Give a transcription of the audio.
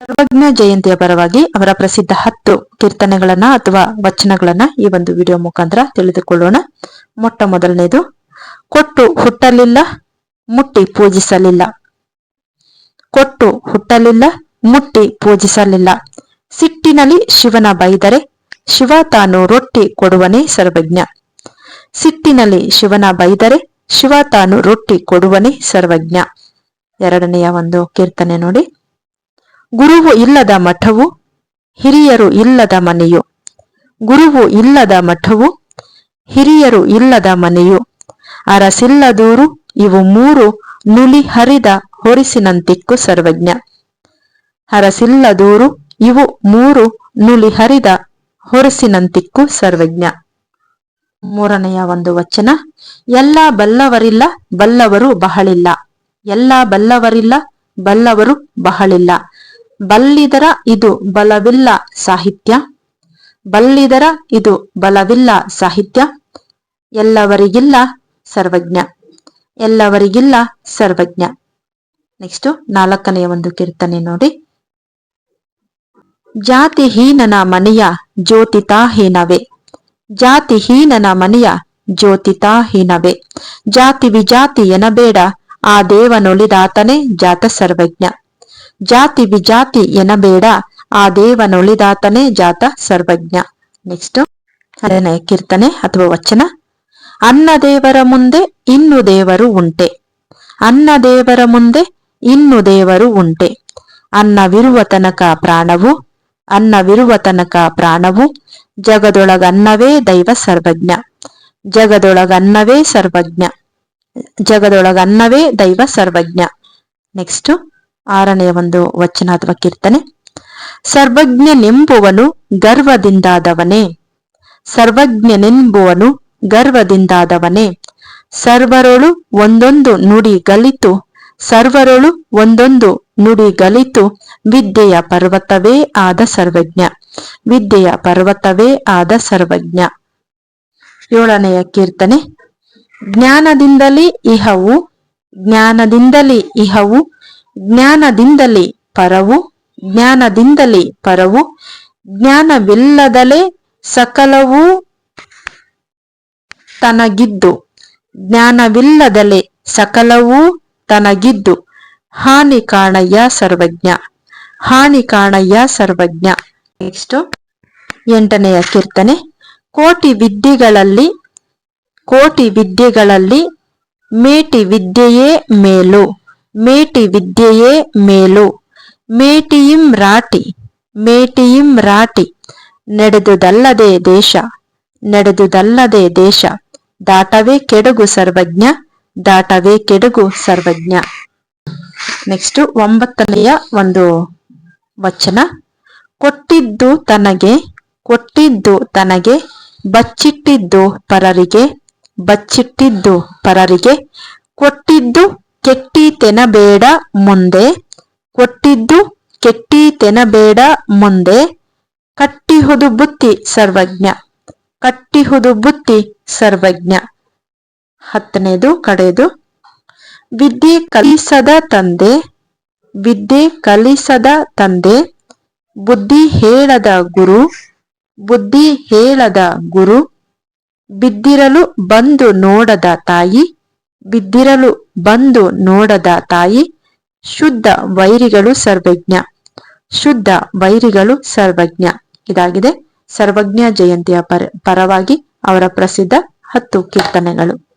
ಸರ್ವಜ್ಞ ಜಯಂತಿಯ ಪರವಾಗಿ ಅವರ ಪ್ರಸಿದ್ಧ ಹತ್ತು ಕೀರ್ತನೆಗಳನ್ನ ಅಥವಾ ವಚನಗಳನ್ನ ಈ ಒಂದು ವಿಡಿಯೋ ಮುಖಾಂತರ ತಿಳಿದುಕೊಳ್ಳೋಣ. ಮೊಟ್ಟ ಮೊದಲನೇದು, ಕೊಟ್ಟು ಹುಟ್ಟಲಿಲ್ಲ, ಮುಟ್ಟಿ ಪೂಜಿಸಲಿಲ್ಲ. ಕೊಟ್ಟು ಹುಟ್ಟಲಿಲ್ಲ, ಮುಟ್ಟಿ ಪೂಜಿಸಲಿಲ್ಲ. ಸಿಟ್ಟಿನಲ್ಲಿ ಶಿವನ ಬೈದರೆ, ಶಿವ ತಾನು ರೊಟ್ಟಿ ಕೊಡುವನೇ ಸರ್ವಜ್ಞ. ಸಿಟ್ಟಿನಲ್ಲಿ ಶಿವನ ಬೈದರೆ, ಶಿವ ತಾನು ರೊಟ್ಟಿ ಕೊಡುವನೇ ಸರ್ವಜ್ಞ. ಎರಡನೆಯ ಒಂದು ಕೀರ್ತನೆ ನೋಡಿ. ಗುರುವು ಇಲ್ಲದ ಮಠವು ಹಿರಿಯರು ಇಲ್ಲದ ಮನೆಯು. ಗುರುವು ಇಲ್ಲದ ಮಠವು ಹಿರಿಯರು ಇಲ್ಲದ ಮನೆಯು. ಅರಸಿಲ್ಲದೂರು ಇವು ಮೂರು ನುಲಿ ಹರಿದ ಹೊರಿಸಿನಂತಿಕ್ಕು ಸರ್ವಜ್ಞ. ಅರಸಿಲ್ಲದೂರು ಇವು ಮೂರು ನುಲಿ ಹರಿದ ಹೊರಸಿನಂತಿಕ್ಕು ಸರ್ವಜ್ಞ. ಮೂರನೆಯ ಒಂದು ವಚನ, ಎಲ್ಲ ಬಲ್ಲವರಿಲ್ಲ ಬಲ್ಲವರು ಬಹಳಿಲ್ಲ. ಎಲ್ಲ ಬಲ್ಲವರಿಲ್ಲ ಬಲ್ಲವರು ಬಹಳಿಲ್ಲ. ಬಲ್ಲಿದರ ಇದು ಬಲವಿಲ್ಲ ಸಾಹಿತ್ಯ. ಬಲ್ಲಿದರ ಇದು ಬಲವಿಲ್ಲ ಸಾಹಿತ್ಯ. ಎಲ್ಲವರಿಗಿಲ್ಲ ಸರ್ವಜ್ಞ. ಎಲ್ಲವರಿಗಿಲ್ಲ ಸರ್ವಜ್ಞ. ನೆಕ್ಸ್ಟ್ ನಾಲ್ಕನೆಯ ಒಂದು ಕೀರ್ತನೆ ನೋಡಿ. ಜಾತಿಹೀನನ ಮನೆಯ ಜ್ಯೋತಿತಾಹೀನವೇ. ಜಾತಿಹೀನನ ಮನೆಯ ಜ್ಯೋತಿತಾಹೀನವೇ. ಜಾತಿ ವಿಜಾತಿ ಎನಬೇಡ ಆ ದೇವನೊಳಿದಾತನೇ ಜಾತ ಸರ್ವಜ್ಞ. ಜಾತಿ ವಿಜಾತಿ ಎನಬೇಡ ಆ ದೇವನೊಳಿದಾತನೇ ಜಾತ ಸರ್ವಜ್ಞ. ನೆಕ್ಸ್ಟ್ ಅದನ್ನೇ ಕೀರ್ತನೆ ಅಥವಾ ವಚನ. ಅನ್ನ ದೇವರ ಮುಂದೆ ಇನ್ನು ದೇವರು ಉಂಟೆ. ಅನ್ನ ದೇವರ ಮುಂದೆ ಇನ್ನು ದೇವರು ಉಂಟೆ. ಅನ್ನವಿರುವ ತನಕ ಪ್ರಾಣವು, ಅನ್ನವಿರುವ ತನಕ ಪ್ರಾಣವು, ಜಗದೊಳಗನ್ನವೇ ದೈವ ಸರ್ವಜ್ಞ. ಜಗದೊಳಗನ್ನವೇ ಸರ್ವಜ್ಞ. ಜಗದೊಳಗನ್ನವೇ ದೈವ ಸರ್ವಜ್ಞ. ನೆಕ್ಸ್ಟ್ ಆರನೆಯ ಒಂದು ವಚನ ಅಥವಾ ಕೀರ್ತನೆ. ಸರ್ವಜ್ಞನೆಂಬುವನು ಗರ್ವದಿಂದಾದವನೇ. ಸರ್ವಜ್ಞನೆಂಬುವನು ಗರ್ವದಿಂದಾದವನೇ. ಸರ್ವರೊಳು ಒಂದೊಂದು ನುಡಿ ಗಲಿತು. ಸರ್ವರೊಳು ಒಂದೊಂದು ನುಡಿ ಗಲಿತು. ವಿದ್ಯೆಯ ಪರ್ವತವೇ ಆದ ಸರ್ವಜ್ಞ. ವಿದ್ಯೆಯ ಪರ್ವತವೇ ಆದ ಸರ್ವಜ್ಞ. ಏಳನೆಯ ಕೀರ್ತನೆ. ಜ್ಞಾನದಿಂದಲೇ ಇಹವು ಜ್ಞಾನದಿಂದಲೇ ಇಹವು ಜ್ಞಾನದಿಂದಲೇ ಪರವು ಜ್ಞಾನದಿಂದಲೇ ಪರವು, ಜ್ಞಾನವಿಲ್ಲದಲೇ ಸಕಲವೂ ತನಗಿದ್ದು, ಜ್ಞಾನವಿಲ್ಲದಲೇ ಸಕಲವೂ ತನಗಿದ್ದು, ಹಾನಿ ಕಾಣಯ್ಯ ಸರ್ವಜ್ಞ, ಹಾನಿ ಕಾಣಯ್ಯ ಸರ್ವಜ್ಞ. ನೆಕ್ಸ್ಟ್, ಎಂಟನೆಯ ಕೀರ್ತನೆ, ಕೋಟಿ ವಿದ್ಯೆಗಳಲ್ಲಿ ಕೋಟಿ ವಿದ್ಯೆಗಳಲ್ಲಿ ಮೇಟಿ ವಿದ್ಯೆಯೇ ಮೇಲು. ಮೇಟಿ ವಿದ್ಯೆಯೇ ಮೇಲು. ಮೇಟಿಯಿಂ ರಾಟಿ ಮೇಟಿಯಿಂ ರಾಟಿ. ನಡೆದುದಲ್ಲದೆ ದೇಶ ನಡೆದುದಲ್ಲದೆ ದೇಶ. ದಾಟವೇ ಕೆಡುಗು ಸರ್ವಜ್ಞ, ದಾಟವೇ ಕೆಡುಗು ಸರ್ವಜ್ಞ. ನೆಕ್ಸ್ಟ್ ಒಂಬತ್ತನೆಯ ಒಂದು ವಚನ. ಕೊಟ್ಟಿದ್ದು ತನಗೆ ಕೊಟ್ಟಿದ್ದು ತನಗೆ, ಬಚ್ಚಿಟ್ಟಿದ್ದು ಪರರಿಗೆ ಬಚ್ಚಿಟ್ಟಿದ್ದು ಪರರಿಗೆ, ಕೊಟ್ಟಿದ್ದು ಕೆಟ್ಟೀತೆನಬೇಡ ಮುಂದೆ, ಕೊಟ್ಟಿದ್ದು ಕೆಟ್ಟೀತೆನಬೇಡ ಮುಂದೆ, ಕಟ್ಟಿಹುದು ಬುತ್ತಿ ಸರ್ವಜ್ಞ, ಕಟ್ಟಿಹುದು ಬುತ್ತಿ ಸರ್ವಜ್ಞ. ಹತ್ತನೇದು, ಕಡೆದು, ವಿದ್ಯೆ ಕಲಿಸದ ತಂದೆ, ವಿದ್ಯೆ ಕಲಿಸದ ತಂದೆ, ಬುದ್ಧಿ ಹೇಳದ ಗುರು, ಬುದ್ಧಿ ಹೇಳದ ಗುರು, ಬಿದ್ದಿರಲು ಬಂದು ನೋಡದ ತಾಯಿ ಬಿದ್ದಿರಲು ಬಂದು ನೋಡದ ತಾಯಿ, ಶುದ್ಧ ವೈರಿಗಳು ಸರ್ವಜ್ಞ, ಶುದ್ಧ ವೈರಿಗಳು ಸರ್ವಜ್ಞ. ಇದಾಗಿದೆ. ಸರ್ವಜ್ಞ ಜಯಂತಿಯ ಪರ, ಪರವಾಗಿ ಅವರ ಪ್ರಸಿದ್ಧ ಹತ್ತು ಕೀರ್ತನೆಗಳು.